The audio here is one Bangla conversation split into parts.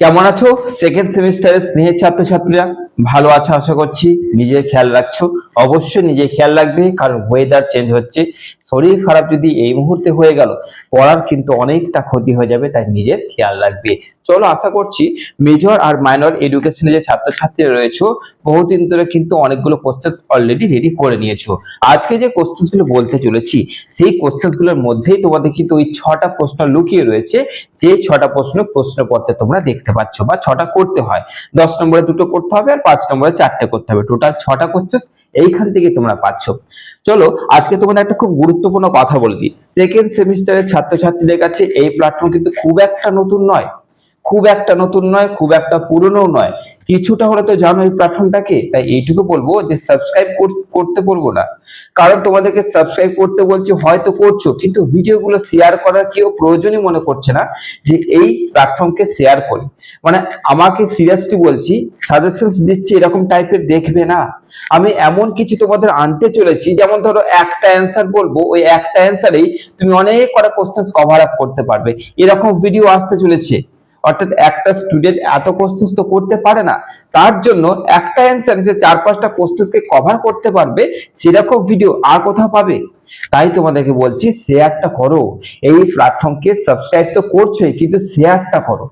কেমন আছো? সেকেন্ড সেমিস্টারের স্নেহের ছাত্রছাত্রীরা? ভালো আছো আশা করছি, নিজের খেয়াল রাখছো। অবশ্যই নিজের খেয়াল রাখবে, কারণ ওয়েদার চেঞ্জ হচ্ছে। শরীর খারাপ যদি এই মুহূর্তে হয়ে গেল, পড়ার কিন্তু অনেকটা ক্ষতি হয়ে যাবে, তাই নিজের খেয়াল রাখবে। চলো আশা করছি মেজর আর মাইনর এডুকেশনে যে ছাত্রছাত্রীরা রয়েছে, বহুদিন ধরে কিন্তু অনেকগুলো কোশ্চেন্স অলরেডি রেডি করে নিয়েছো। আজকে যে কোশ্চেনগুলো বলতে চলেছি, সেই কোশ্চেনগুলোর মধ্যেই তোমাদের কিন্তু ওই ছটা প্রশ্ন লুকিয়ে রয়েছে। যে ছটা প্রশ্ন প্রশ্নপত্রে তোমরা দেখতে পাচ্ছ বা ছটা করতে হয়। দশ নম্বরে দুটো করতে হবে আর পাঁচ নম্বরে চারটে করতে হবে। টোটাল ছটা কোশ্চেন এইখান থেকে তোমরা পাচ্ছ। চলো, আজকে তোমাদের একটা খুব গুরুত্বপূর্ণ কথা বলে দিই। সেকেন্ড সেমিস্টারের ছাত্রছাত্রীদের কাছে এই প্ল্যাটফর্ম কিন্তু খুব একটা নতুন নয়। খুব একটা নতুন নয়, খুব একটা পুরনো নয়। কিছুটা হলে তো জানো এই প্ল্যাটফর্মটাকে তাই এইটুকু বলব যে সাবস্ক্রাইব করতে বলব না। কারণ তোমাদেরকে সাবস্ক্রাইব করতে বলছি, হয়তো করছ, কিন্তু ভিডিওগুলো শেয়ার করার কেউ প্রয়োজনই মনে করছে না যে এই প্ল্যাটফর্মকে শেয়ার করি। মানে আমাকে সিরিয়াসলি বলছি সাজেশনস দিচ্ছি, এরকম টাইপের দেখবে না। আমি এমন কিছু তোমাদের আনতে চলেছি, যেমন ধরো একটা অ্যান্সার বলব, ওই একটা অ্যান্সারেই তুমি অনেক কটা কোশ্চেন কভার আপ করতে পারবে। এরকম ভিডিও আসতে চলেছে। অর্থাৎ একটা স্টুডেন্ট এত কোশ্চেন তো করতে পারে না, তার জন্য একটা অ্যান্সার যে চার পাঁচটা কোশ্চেনকে কভার করতে পারবে, সেরকম ভিডিও আর কোথাও পাবে? তাই তোমাদেরকে বলছি শেয়ারটা করো। এই প্ল্যাটফর্মকে সাবস্ক্রাইব তো করছোই, কিন্তু শেয়ারটা করো।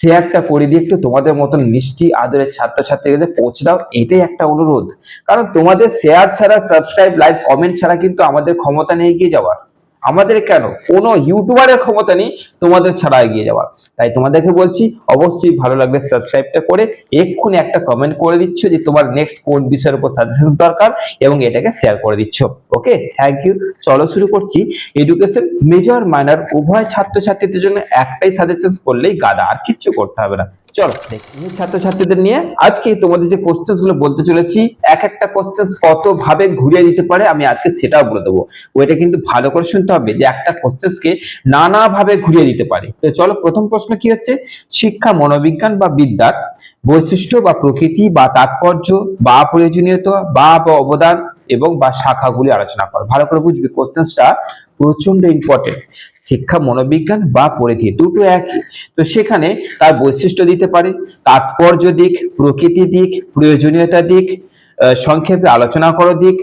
শেয়ারটা করে দিয়ে একটু তোমাদের মতন মিষ্টি, আদরের ছাত্রছাত্রীদের পৌঁছে দাও, এটাই একটা অনুরোধ। কারণ তোমাদের শেয়ার ছাড়া সাবস্ক্রাইব লাইক কমেন্ট ছাড়া কিন্তু আমাদের ক্ষমতা নেই এগিয়ে যাওয়ার। আমাদের কেন? কোনো ইউটিউবারের ক্ষমতা নেই তোমাদের ছাড়া এগিয়ে যাওয়ার। তাই তোমাদেরকে বলছি, অবশ্যই ভালো লাগবে সাবস্ক্রাইবটা করে এক্ষুনি একটা কমেন্ট করে দিচ্ছ যে তোমার নেক্সট কোন বিষয়ের উপর সাজেশন দরকার এবং এটাকে শেয়ার করে দিচ্ছ। ওকে থ্যাংক ইউ চলো শুরু করছি। এডুকেশন মেজর মাইনার উভয় ছাত্রছাত্রীদের জন্য একটাই সাজেশন করলেই গাদা আর কিচ্ছু করতে হবে না। চলো দেখি ছাত্রছাত্রীদের নিয়ে আজকে তোমাদের যে কোশ্চেনগুলো বলতে চলেছি, এক একটা কোশ্চেন কত ভাবে ঘুরিয়ে দিতে পারে, আমি আজকে সেটাও বলে দেবো। ওইটা কিন্তু ভালো করে শুনতে হবে যে একটা কোশ্চেনকে নানা ভাবে ঘুরিয়ে দিতে পারে। তো চলো, প্রথম প্রশ্ন কি হচ্ছে? শিক্ষা, মনোবিজ্ঞান বা বিদ্যার বৈশিষ্ট্য বা প্রকৃতি বা তাৎপর্য বা প্রয়োজনীয়তা বা অবদান এবং বা শাখাগুলি আলোচনা করো। ভালো করে বুঝবি কোশ্চেনটা প্রচণ্ড ইম্পর্টেন্ট শিক্ষা, মনোবিজ্ঞান বা পরিধি, দুটো একই। তো সেখানে তার বৈশিষ্ট্য দিতে পারে, তাৎপর্য দিক, প্রকৃতি দিক, প্রয়োজনীয়তা দিক সংক্ষেপে আলোচনা করো দিক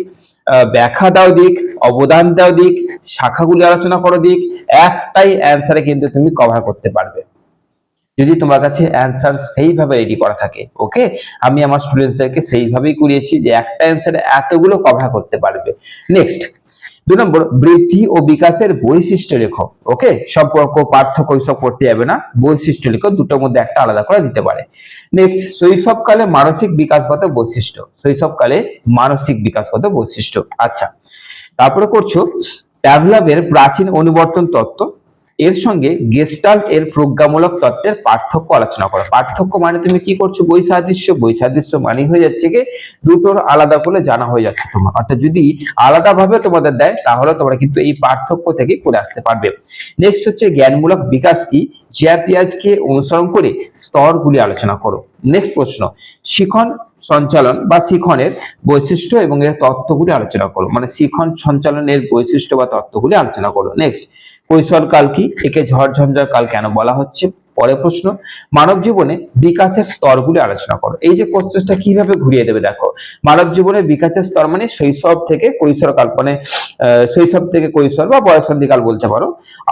ব্যাখ্যা দাও দিক, অবদান দাও দিক, শাখাগুলি আলোচনা করো দিক, একটাই অ্যান্সারে কিন্তু তুমি কভার করতে পারবে। যদি তোমার কাছে অ্যান্সার সেইভাবে রেডি করা থাকে ওকে আমি আমার স্টুডেন্টসদেরকে সেইভাবেই করিয়েছি যে একটা অ্যান্সারে এতগুলো কভার করতে পারবে। নেক্সট দু নম্বর, বৃদ্ধি ও বিকাশের বৈশিষ্ট্য লেখো ওকে সম্পর্ক পার্থক্য সব করতে যাবে না, বৈশিষ্ট্য লেখো, দুটোর মধ্যে একটা আলাদা করে দিতে পারে। নেক্সট শৈশবকালে মানসিক বিকাশগত বৈশিষ্ট্য, শৈশবকালে মানসিক বিকাশগত বৈশিষ্ট্য। আচ্ছা তারপরে করছ ডেভেলপের প্রাচীন অনুবর্তন তত্ত্ব এর সঙ্গে গেস্টাল্ট এর প্রজ্ঞামূলক তত্ত্বের পার্থক্য আলোচনা করো। পার্থক্য মানে তুমি কি করছ? বই সাদৃশ্য বই সাদৃশ্য মানে হয়ে যাচ্ছে কি, দুটোর আলাদা করে জানা হয়ে যাচ্ছে তোমার। অর্থাৎ যদি আলাদাভাবে তোমাদের দেয়, তাহলে তোমরা কিন্তু এই পার্থক্য থেকে করে আসতে পারবে। নেক্সট হচ্ছে জ্ঞানমূলক বিকাশ কি? জিয়া পিয়াজকে অনুসরণ করে স্তরগুলি আলোচনা করো। নেক্সট প্রশ্ন। শিখন সঞ্চালন বা শিখনের বৈশিষ্ট্য এবং এর তত্ত্বগুলি আলোচনা করো। মানে শিখন সঞ্চালনের বৈশিষ্ট্য বা তত্ত্বগুলি আলোচনা করো। নেক্সট কৈশোরকাল কি? একে ঝড়ঝঞ্ঝার কাল কেন বলা হচ্ছে? পরের প্রশ্ন, মানব জীবনে বিকাশের স্তরগুলি আলোচনা করো। এই যে কোশ্চেনটা কীভাবে ঘুরিয়ে দেবে দেখো, মানব জীবনে বিকাশের স্তর মানে শৈশব থেকে কৈশোর কাল মানে শৈশব থেকে কৈশোর বা বয়সন্ধিকাল বলতে পারো।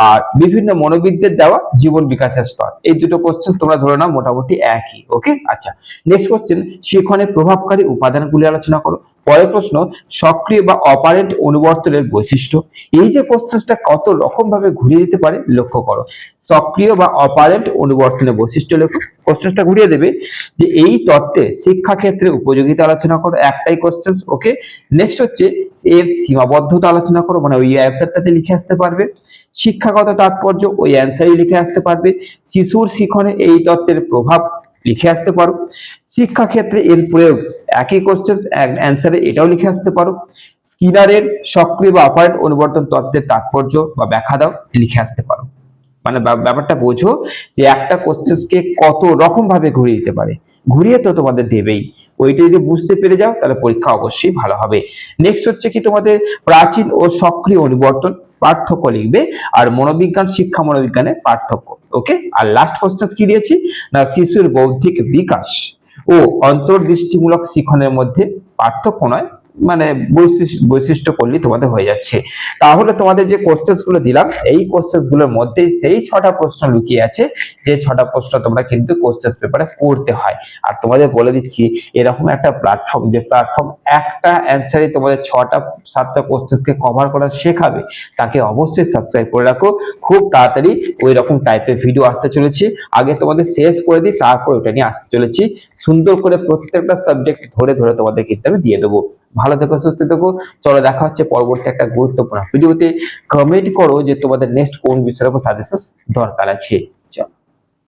আর বিভিন্ন মনোবিদদের দেওয়া জীবন বিকাশের স্তর। এই দুটো কোশ্চেন তোমরা ধরে নাও, মোটামুটি একই ওকে আচ্ছা নেক্সট কোশ্চেন শিখনে প্রভাবকারী উপাদানগুলি আলোচনা করো। পরের প্রশ্ন, সক্রিয় বা অপারেন্ট অনুবর্তনের বৈশিষ্ট্য। এই যে কোশ্চেনটা কত রকম ভাবে ঘুরিয়ে দিতে পারে, লক্ষ্য করো। সক্রিয় বা অপারেন্ট অনুবর্তনের বৈশিষ্ট্য লেখো। কোশ্চেনটা ঘুরিয়ে দেবে যে এই তত্ত্বে শিক্ষা ক্ষেত্রে উপযোগিতা আলোচনা করো, একটাই কোশ্চেন ওকে নেক্সট হচ্ছে এর সীমাবদ্ধতা আলোচনা করো মানে ওই অ্যান্সারটাতে লিখে আসতে পারবে। শিক্ষাগত তাৎপর্য ওই অ্যান্সারই লিখে আসতে পারবে। শিশুর শিখনে এই তত্ত্বের প্রভাব লিখে আসতে পারো। শিক্ষাক্ষেত্রে এর প্রয়োগ একই কোশ্চেন অ্যান্সারে এটাও লিখে আসতে পারো। স্কিনারের সক্রিয় বা অপারেন্ট অনুবর্তন তত্ত্বের তাৎপর্য বা ব্যাখ্যা দাও, লিখে আসতে পারো। মানে ব্যাপারটা বোঝো যে একটা কোশ্চেনকে কত রকম ভাবে ঘুরিয়ে দিতে পারে। ঘুরিয়ে তো তোমাদের দেবেই। ওইটা যদি বুঝতে পেরে যাও, তাহলে পরীক্ষা অবশ্যই ভালো হবে। নেক্সট হচ্ছে কি তোমাদের প্রাচীন ও সক্রিয় অনুবর্তন, পার্থক্য লিখবে, আর মনোবিজ্ঞান, শিক্ষা মনোবিজ্ঞানের পার্থক্য। ওকে আর লাস্ট কোশ্চেন কি দিয়েছি? না, শিশুর বৌদ্ধিক বিকাশ ও অন্তর্দৃষ্টিমূলক শিখনের মধ্যে পার্থক্য নয়। মানে বৈশিষ্ট্য বৈশিষ্ট্য করলেই তোমাদের হয়ে যাচ্ছে। তাহলে তোমাদের যে কোশ্চেনগুলো দিলাম, এই কোশ্চেনগুলোর মধ্যেই সেই ছটা প্রশ্ন লুকিয়ে আছে, যে ছটা প্রশ্ন তোমরা কিন্তু কোশ্চেন পেপারে করতে হয়। আর তোমাদের বলে দিচ্ছি, এরকম একটা প্ল্যাটফর্ম যে প্ল্যাটফর্ম একটা অ্যান্সারে তোমাদের ছটা, সাতটা কোশ্চেনকে কভার করা শেখাবে, তাকে অবশ্যই সাবস্ক্রাইব করে রাখো। খুব তাড়াতাড়ি ওই রকম টাইপের ভিডিও আসতে চলেছে। আগে তোমাদের শেষ করে দিই, তারপর ওটা নিয়ে আসতে চলেছি। সুন্দর করে প্রত্যেকটা সাবজেক্ট ধরে ধরে তোমাদের কিন্তু আমি দিয়ে দেবো। ভালো থেকো, সুস্থ থেকো। চলো দেখা হচ্ছে পরবর্তী একটা গুরুত্বপূর্ণ ভিডিওতে। কমেন্ট করো যে তোমাদের নেক্সট কোন বিষয়ের উপর সাজেশন দরকার আছে।